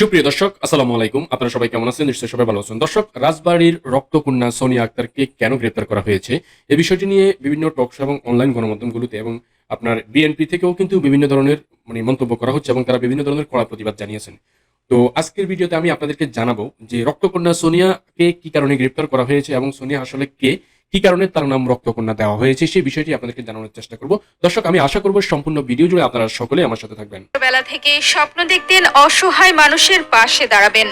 সুপ্রিয় দর্শক, আসসালামু আলাইকুম। আপনারা সবাই কেমন আছেন? নিশ্চয়ই সবাই ভালো আছেন। দর্শক, রাজবাড়ির রক্তকন্যা সোনিয়া আক্তারকে কেন গ্রেপ্তার করা হয়েছে? এই বিষয়টি নিয়ে বিভিন্ন টক শো এবং অনলাইন গণমাধ্যমগুলোতে এবং আপনার বিএনপি থেকেও কিন্তু বিভিন্ন ধরনের মানে মন্তব্য করা হচ্ছে এবং তারা বিভিন্ন ধরনের কড়া প্রতিবাদ জানিয়েছেন। তো আজকের ভিডিওতে আমি আপনাদেরকে জানাব যে রক্তকন্যা সোনিয়াকে কি কারণে গ্রেপ্তার করা হয়েছে এবং সোনিয়া আসলে কে? কি কারণে তার নাম রক্তকন্যা দেওয়া হয়েছে সেই বিষয়টি আপনাদেরকে জানানোর চেষ্টা করব। দর্শক, আমি আশা করব সম্পূর্ণ ভিডিও জুড়ে আপনারা সকলে আমার সাথে থাকবেন। ছোটবেলা থেকে স্বপ্ন দেখতেন অসহায় মানুষের পাশে দাঁড়াবেন।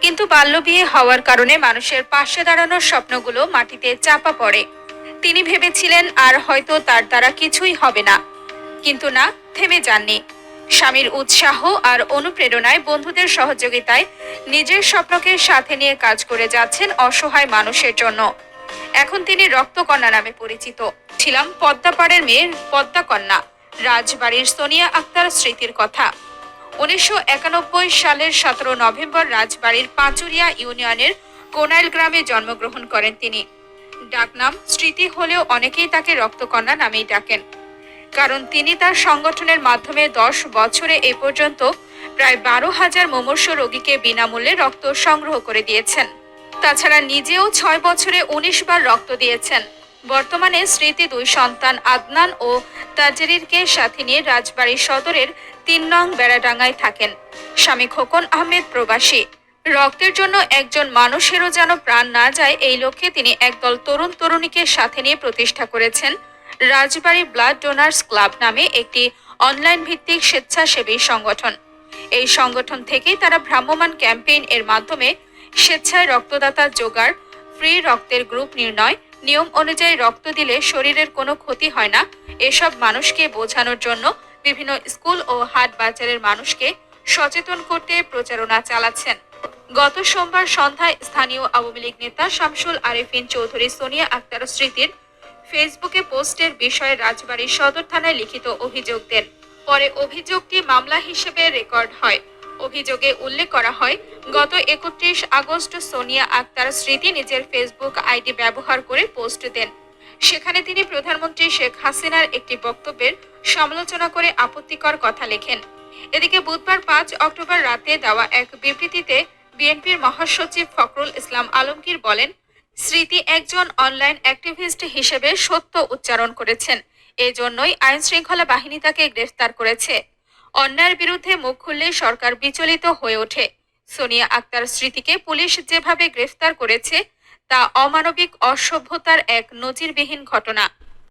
কিন্তু বাল্যবিয়ে হওয়ার কারণে মানুষের পাশে দাঁড়ানোর স্বপ্নগুলো মাটিতে চাপা পড়ে। তিনি ভেবেছিলেন, আর হয়তো তার দ্বারা কিছুই হবে না। কিন্তু না, থেমে যাননি। স্বামীর উৎসাহ আর অনুপ্রেরণায় বন্ধুদের সহযোগিতায় নিজের স্বপ্নকে সাথে নিয়ে কাজ করে যাচ্ছেন অসহায় মানুষের জন্য। এখন তিনি রক্তকন্যা নামে পরিচিত। ছিলাম পদ্মাপাড়ের মেয়ে পদ্মাকন্যা। রাজবাড়ির সোনিয়া আক্তার স্মৃতির কথা। উনিশশো একানব্বই সালের সতেরো নভেম্বর রাজবাড়ির পাঁচুরিয়া ইউনিয়নের কোনাইল গ্রামে জন্মগ্রহণ করেন তিনি। ডাকনাম স্মৃতি হলেও অনেকেই তাকে রক্তকন্যা নামেই ডাকেন। কারণ তিনি তার সংগঠনের মাধ্যমে দশ বছরে এ পর্যন্ত প্রায় বারো হাজার মুমূর্ষ রোগীকে বিনামূল্যে রক্ত সংগ্রহ করে দিয়েছেন। তাছাড়া নিজেও ছয় বছরে উনিশ বার রক্ত দিয়েছেন। বর্তমানে স্মৃতি দুই সন্তান, আদনান ও তাজরিরকে সাথে নিয়ে রাজবাড়ী সদরের তিন নং বেড়াডাঙ্গায় থাকেন। স্বামী খোকন আহমেদ প্রবাসী। রক্তের জন্য একজন মানুষেরও যেন প্রাণ না যায়, এই লক্ষ্যে তিনি একদল তরুণ তরুণীকে সাথে নিয়ে প্রতিষ্ঠা করেছেন। রাজবাড়ী ব্লাড ডোনার্স ক্লাব নামে একটি অনলাইন ভিত্তিক স্বেচ্ছাসেবী সংগঠন। এই সংগঠন থেকেই তারা ভ্রাম্যমাণ ক্যাম্পেইন এর মাধ্যমে স্বেচ্ছায় রক্তদাতা জোগাড়, ফ্রি রক্তের গ্রুপ নির্ণয়, নিয়ম অনুযায়ী রক্ত দিলে শরীরের কোনো ক্ষতি হয় না। এসব মানুষকে বোঝানোর জন্য বিভিন্ন স্কুল ও হাট বাজারের মানুষকে সচেতন করতে প্রচারণা চালাচ্ছেন। গত সোমবার সন্ধ্যায় স্থানীয় আওয়ামী লীগ নেতা শামসুল আরেফিন চৌধুরী সোনিয়া আক্তার স্মৃতির ফেসবুকে পোস্টের বিষয়ে রাজবাড়ী সদর থানায় লিখিত অভিযোগ দেন। পরে অভিযোগটি মামলা হিসেবে রেকর্ড হয়। অভিযোগে উল্লেখ করা হয়, গত একত্রিশ আগস্ট সোনিয়া আক্তার স্মৃতি নিজের ফেসবুক আইডি ব্যবহার করে পোস্ট দেন। সেখানে তিনি প্রধানমন্ত্রী শেখ হাসিনার একটি বক্তব্যের সমালোচনা করে আপত্তিকর কথা লেখেন। এদিকে বুধবার পাঁচ অক্টোবর রাতে দেওয়া এক বিবৃতিতে বিএনপির মহাসচিব ফখরুল ইসলাম আলমগীর বলেন, স্মৃতি একজন অনলাইন অ্যাক্টিভিস্ট হিসেবে সত্য উচ্চারণ করেছেন। এজন্যই আইন শৃঙ্খলা বাহিনী তাকে গ্রেফতার করেছে। অন্যায়ের বিরুদ্ধে মুখ খুললে সরকার বিচলিত হয়ে ওঠে। সোনিয়া আক্তার স্মৃতিকে পুলিশ যেভাবে গ্রেফতার করেছে, তা অমানবিক অসভ্যতার এক নজিরবিহীন ঘটনা।